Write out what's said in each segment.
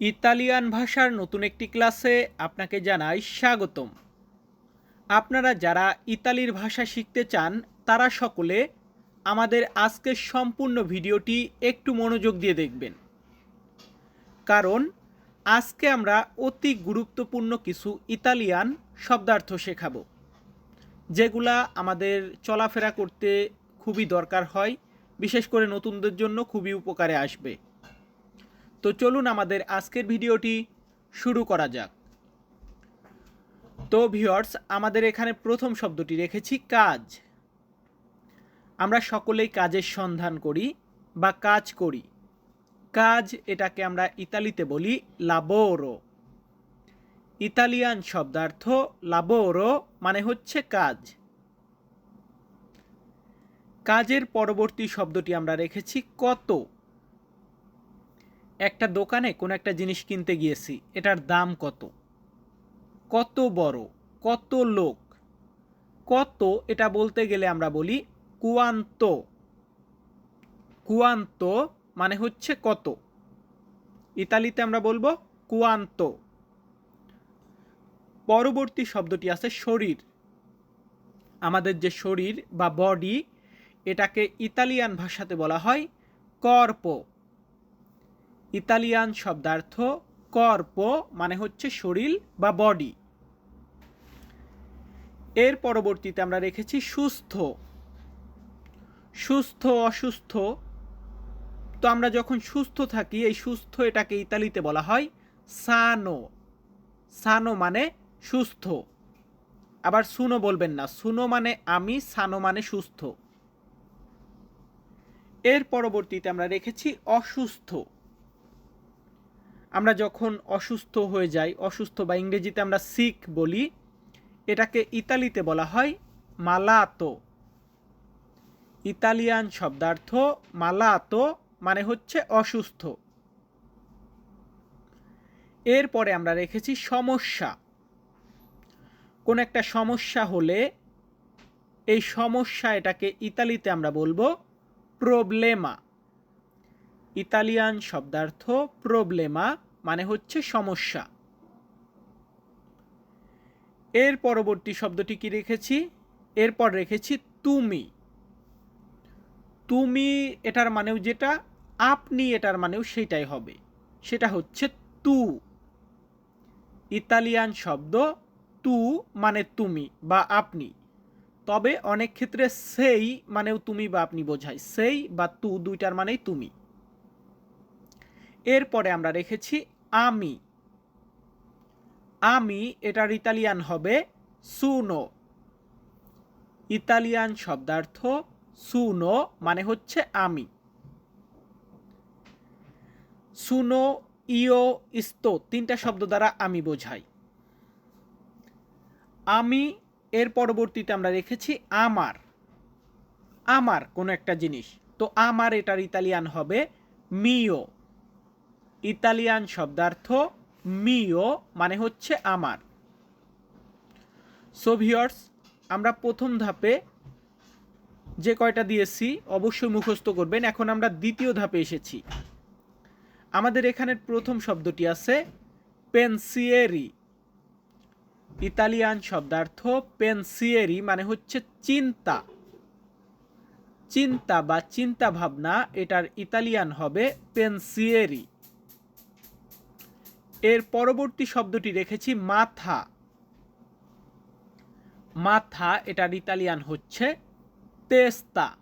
Italian ভাষার নতুন একটি ক্লাসে আপনাকে জানাই স্বাগতম। আপনারা যারা ইতালির ভাষা শিখতে চান, তারা সকলে আমাদের আজকের সম্পূর্ণ ভিডিওটি একটু মনোযোগ দিয়ে দেখবেন। কারণ আজকে আমরা অতি গুরুত্বপূর্ণ কিছু ইতালিয়ান শব্দার্থ শেখাবো, যেগুলা আমাদের চলাফেরা করতে খুবই দরকার হয়, বিশেষ করে নতুনদের জন্য খুবই উপকারে আসবে। তো চলুন আমাদের আজকের ভিডিওটি শুরু করা যাক। তো ভিওর্স আমাদের এখানে প্রথম শব্দটি রেখেছি, কাজ। আমরা সকলেই কাজের সন্ধান করি বা কাজ করি। কাজ এটাকে আমরা ইতালিতে বলি লাবোরো ইতালিয়ান শব্দার্থ লাবোরো মানে হচ্ছে কাজ। কাজের পরবর্তী শব্দটি আমরা রেখেছি কত। একটা দোকানে কোনো একটা জিনিস কিনতে গিয়েছি, এটার দাম কত? কত বড়? কত লোক? কত? এটা বলতে গেলে আমরা বলি কুয়ান্ত। কুয়ান্ত মানে হচ্ছে কত? ইতালিতে আমরা বলব কুয়ান্ত। পরবর্তী শব্দটি আছে শরীর। আমাদের যে শরীর বা বডি এটাকে ইতালিয়ান ভাষাতে বলা হয় কর্প। ইতালিয়ান শব্দার্থ কর্প মানে হচ্ছে শরীর বা বডি। এর পরবর্তীতে আমরা রেখেছি সুস্থ। সুস্থ, অসুস্থ। তো আমরা যখন সুস্থ থাকি, এই সুস্থ এটাকে ইতালিতে বলা হয় সানো। সানো মানে সুস্থ। আবার সুনো বলবেন না। সুনো মানে আমি, সানো মানে সুস্থ। এর পরবর্তীতে আমরা রেখেছি অসুস্থ। আমরা যখন অসুস্থ হয়ে যাই, অসুস্থ বা ইংরেজিতে আমরা সিক বলি, এটাকে ইতালিতে বলা হয় মালাতো ইতালিয়ান শব্দার্থ মালাতো মানে হচ্ছে অসুস্থ। এরপরে আমরা রেখেছি সমস্যা। কোন একটা সমস্যা হলে এই সমস্যা এটাকে ইতালিতে আমরা বলব প্রবলেমা ইতালিয়ান শব্দার্থ প্রবলেমা মানে হচ্ছে সমস্যা। এর পরবর্তী শব্দটি কি রেখেছি? এরপর রেখেছি তুমি। তুমি এটার মানেও যেটা, আপনি এটার মানেও সেটাই হবে। সেটা হচ্ছে তু। ইতালিয়ান শব্দ তু মানে তুমি বা আপনি। তবে অনেক ক্ষেত্রে সেই মানেও তুমি বা আপনি বোঝায়। সেই বা তু দুইটার মানেই তুমি। এরপরে আমরা রেখেছি আমি। আমি এটার ইতালিয়ান হবে সুনো। ইতালিয়ান শব্দার্থ সুনো মানে হচ্ছে আমি। সুনো, ইও, ইস্তো তিনটা শব্দ দ্বারা আমি বোঝাই। আমি এর পরবর্তীতে আমরা রেখেছি আমার। আমার কোনো একটা জিনিস। তো আমার এটার ইতালিয়ান হবে মিও। ইতালিয়ান শব্দার্থ মিও মানে হচ্ছে আমার। সোভিয়র্স আমরা প্রথম ধাপে যে কয়টা দিয়েছি অবশ্যই মুখস্থ করবেন। এখন আমরা দ্বিতীয় ধাপে এসেছি। আমাদের এখানের প্রথম শব্দটি আছে পেনসিয়েরি ইতালিয়ান শব্দার্থ পেনসিয়েরি মানে হচ্ছে চিন্তা। চিন্তা বা চিন্তা ভাবনা এটার ইতালিয়ান হবে পেনসিয়েরি এর পরবর্তী শব্দটি রেখেছি মাথা। মাথা, এটার ইতালিয়ান হচ্ছে তেস্তা।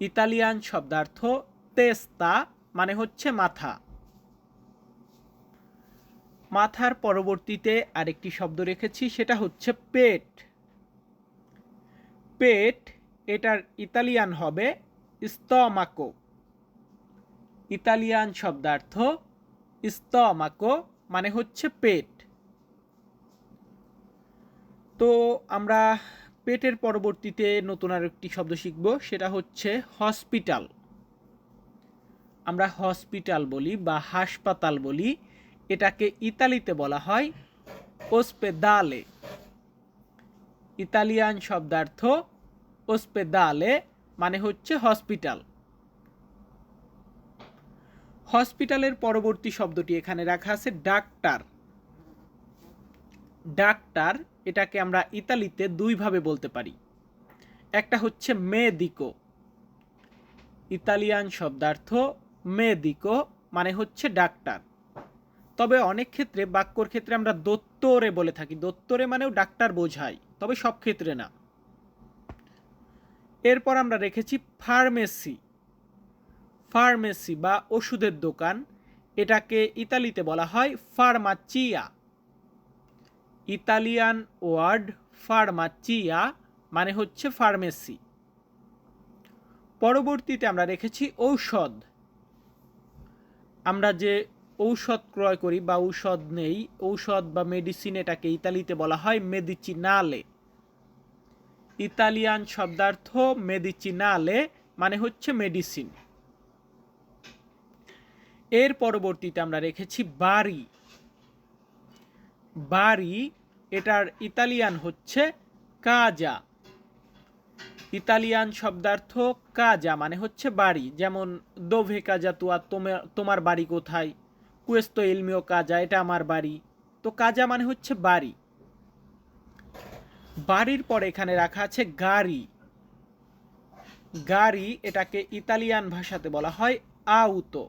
ইতালিয়ান শব্দার্থ তেস্তা মানে হচ্ছে মাথা। মাথার পরবর্তীতে আরেকটি শব্দ রেখেছি, সেটা হচ্ছে পেট। পেট, এটার ইতালিয়ান হবে স্তমাকো। ইতালিয়ান শব্দার্থ স্তমাকো মানে হচ্ছে পেট। তো আমরা পেটের পরবর্তীতে নতুন আর একটি শব্দ শিখব, সেটা হচ্ছে হসপিটাল। আমরা হসপিটাল বলি বা হাসপাতাল বলি, এটাকে ইতালিতে বলা হয় ওসপেদালে। ইতালিয়ান শব্দার্থ ওসপেদালে মানে হচ্ছে হসপিটাল। হসপিটালের পরবর্তী শব্দটি এখানে রাখা আছে, ডাক্তার। ডাক্তার, এটাকে আমরা ইতালিতে দুইভাবে বলতে পারি। একটা হচ্ছে মেদিকো ইতালিয়ান শব্দার্থ মেদিকো মানে হচ্ছে ডাক্তার। তবে অনেক ক্ষেত্রে, বাক্যর ক্ষেত্রে আমরা দত্তরে বলে থাকি। দত্তরে মানেও ডাক্তার বোঝায়, তবে সব ক্ষেত্রে না। এরপর আমরা রেখেছি ফার্মেসি। ফার্মেসি বা ওষুধের দোকান, এটাকে ইতালিতে বলা হয় ফার্মাচিয়া। ইতালিয়ান ওয়ার্ড ফার্মাচিয়া মানে হচ্ছে ফার্মেসি। পরবর্তীতে আমরা রেখেছি ঔষধ। আমরা যে ঔষধ ক্রয় করি বা ঔষধ নেই, ঔষধ বা মেডিসিন এটাকে ইতালিতে বলা হয় মেডিচিনালে ইতালিয়ান শব্দার্থ মেডিচিনালে মানে হচ্ছে মেডিসিন এর পরবর্তীতে আমরা রেখেছি বাড়ি বাড়ি এটার ইতালিয়ান হচ্ছে কাজা। ইতালিয়ান শব্দার্থ কাজা মানে হচ্ছে বাড়ি। যেমন দোভে কাজা তুয়া তোমার বাড়ি কোথায়? কুয়েস্ত এলমিও কাজা এটা আমার বাড়ি। তো কাজা মানে হচ্ছে বাড়ি। বাড়ির পর এখানে রাখা আছে গাড়ি। গাড়ি এটাকে ইতালিয়ান ভাষাতে বলা হয় আউতো।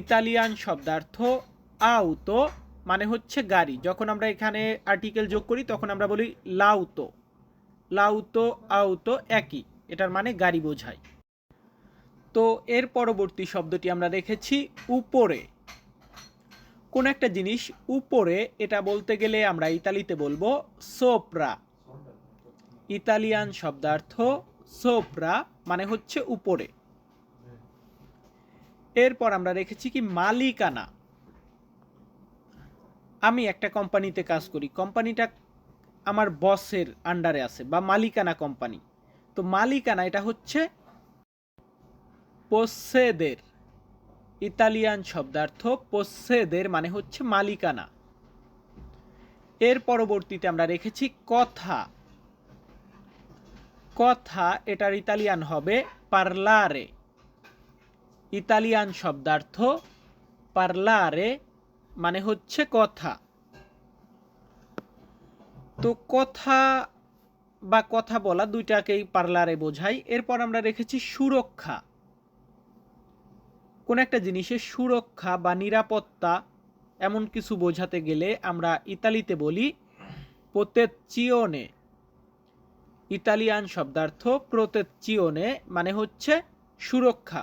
ইতালিয়ান শব্দার্থ আউতো মানে হচ্ছে গাড়ি। যখন আমরা এখানে আর্টিকেল যোগ করি, তখন আমরা বলি লাউতো। লাউতো, আউতো একই। এটার মানে গাড়ি বোঝায়। তো এর পরবর্তী শব্দটি আমরা রেখেছি উপরে। কোন একটা জিনিস উপরে, এটা বলতে গেলে আমরা ইতালিতে বলব সোপ্রা ইতালিয়ান শব্দার্থ সোপ্রা মানে হচ্ছে উপরে। এরপর আমরা রেখেছি কি মালিকানা। আমি একটা কোম্পানিতে কাজ করি। কোম্পানিটা আমার বসের আন্ডারে আছে বা মালিকানা কোম্পানি। তো মালিকানা এটা হচ্ছে পোসেদের, ইতালিয়ান শব্দার্থ পোসেদের মানে হচ্ছে মালিকানা। এর পরবর্তীতে আমরা রেখেছি কথা। কথা এটার ইতালিয়ান হবে পার্লারে। ইতালিয়ান শব্দার্থ পার্লারে মানে হচ্ছে কথা। তো কথা বা কথা বলা দুইটাকেই পার্লারে বোঝাই এরপর আমরা রেখেছি সুরক্ষা। কোন একটা জিনিসের সুরক্ষা বা নিরাপত্তা এমন কিছু বোঝাতে গেলে আমরা ইতালিতে বলি প্রোতেচিওনে ইতালিয়ান শব্দার্থ প্রোতেচিওনে মানে হচ্ছে সুরক্ষা।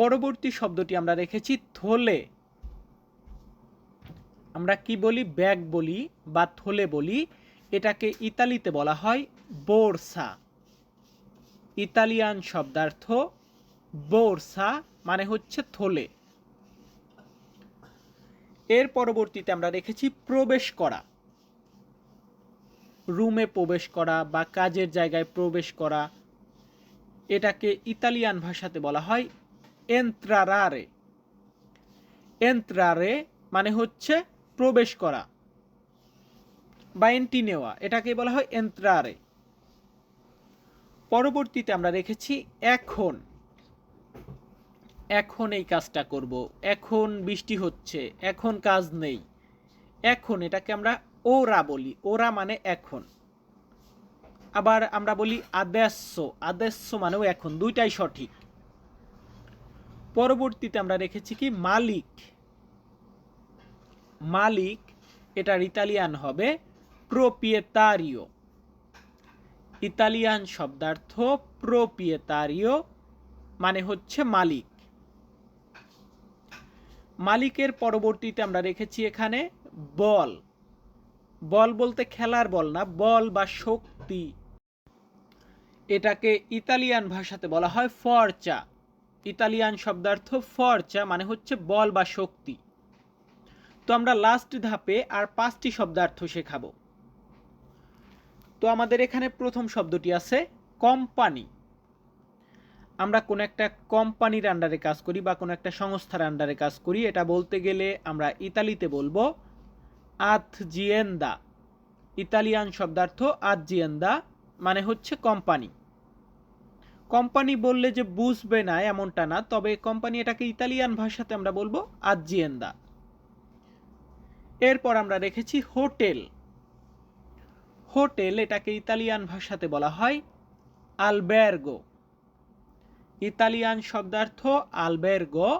পরবর্তী শব্দটি আমরা রেখেছি থলে। আমরা কি বলি? ব্যাগ বলি বা থলে বলি। এটাকে ইতালিতে বলা হয় বোরসা। ইতালিয়ান শব্দার্থ বোরসা মানে হচ্ছে থলে। এর পরবর্তীতে আমরা রেখেছি প্রবেশ করা। রুমে প্রবেশ করা বা কাজের জায়গায় প্রবেশ করা। এটাকে ইতালিয়ান ভাষাতে বলা হয় এন্ত্রারারে এন্ত্রারে মানে হচ্ছে প্রবেশ করা বা এন্ট্রি নেওয়া। এটাকে বলা হয় এন্ত্রারে পরবর্তীতে আমরা রেখেছি এখন। এখন এই কাজটা করব। এখন বৃষ্টি হচ্ছে। এখন কাজ নেই। এখন এটাকে আমরা ওরা বলি। ওরা মানে এখন। আবার আমরা বলি আদেশ্য। আদেশ্য মানেও এখন। দুইটাই সঠিক। পরবর্তীতে আমরা রেখেছি কি? মালিক। মালিক, এটার ইতালিয়ান হবে প্রোপিয়েতারিও। ইতালিয়ান শব্দার্থ প্রোপিয়েতারিও মানে হচ্ছে মালিক। মালিকের পরবর্তীতে আমরা রেখেছি এখানে বল। বল বলতে খেলার বল না, বল বা শক্তি। এটাকে ইতালিয়ান ভাষাতে বলা হয় ফরচা। ইতালিয়ান শব্দার্থ ফরচা মানে হচ্ছে বল বা শক্তি। তো আমরা লাস্ট ধাপে আর পাঁচটি শব্দার্থ শেখাবো। তো আমাদের এখানে প্রথম শব্দটি আছে কোম্পানি আমরা কোনো একটা কোম্পানির আন্ডারে কাজ করি বা কোনো একটা সংস্থার আন্ডারে কাজ করি। এটা বলতে গেলে আমরা ইতালিতে বলব আথজিয়েন্দা ইতালিয়ান শব্দার্থ আথজিয়েন্দা মানে হচ্ছে কোম্পানি কোম্পানি বললে যে বুঝবে না এমনটা না, তবে কোম্পানি এটাকে ইতালিয়ান ভাষাতে আমরা বলব আজিয়েন্দা। এরপর আমরা রেখেছি হোটেল। হোটেল এটাকে ইতালিয়ান ভাষাতে বলা হয় আলবের্গো। ইতালিয়ান শব্দার্থ আলবের্গো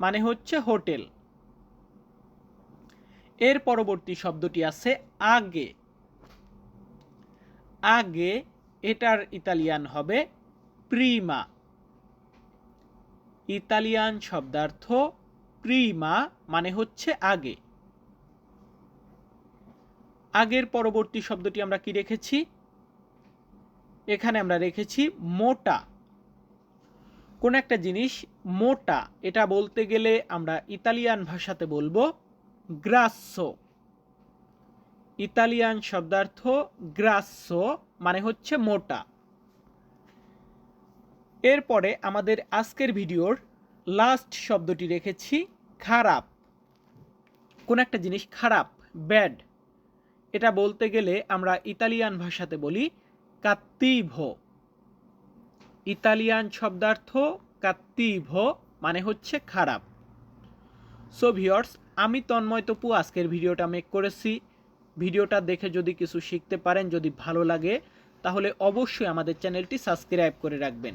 মানে হচ্ছে হোটেল। এর পরবর্তী শব্দটি আছে আগে। আগে এটার ইতালিয়ান হবে প্রিমা ইতালিয়ান শব্দার্থ প্রিমা মানে হচ্ছে আগে। আগের পরবর্তী শব্দটি আমরা কি রেখেছি? এখানে আমরা রেখেছি মোটা। কোন একটা জিনিস মোটা, এটা বলতে গেলে আমরা ইতালিয়ান ভাষাতে বলব গ্রাসো ইতালিয়ান শব্দার্থ গ্রাসো মানে হচ্ছে মোটা। এরপরে আমাদের আজকের ভিডিওর লাস্ট শব্দটি রেখেছি, খারাপ। কোন একটা জিনিস খারাপ ব্যাড এটা বলতে গেলে আমরা ইতালিয়ান ভাষাতে বলি কাত্তিভো ইতালিয়ান শব্দার্থ কাত্তিভো মানে হচ্ছে খারাপ। সো ভিওর্স আমি তন্ময় তপু, আজকের ভিডিওটা মেক করেছি। ভিডিওটা দেখে যদি কিছু শিখতে পারেন, যদি ভালো লাগে, তাহলে অবশ্যই আমাদের চ্যানেলটি সাবস্ক্রাইব করে রাখবেন।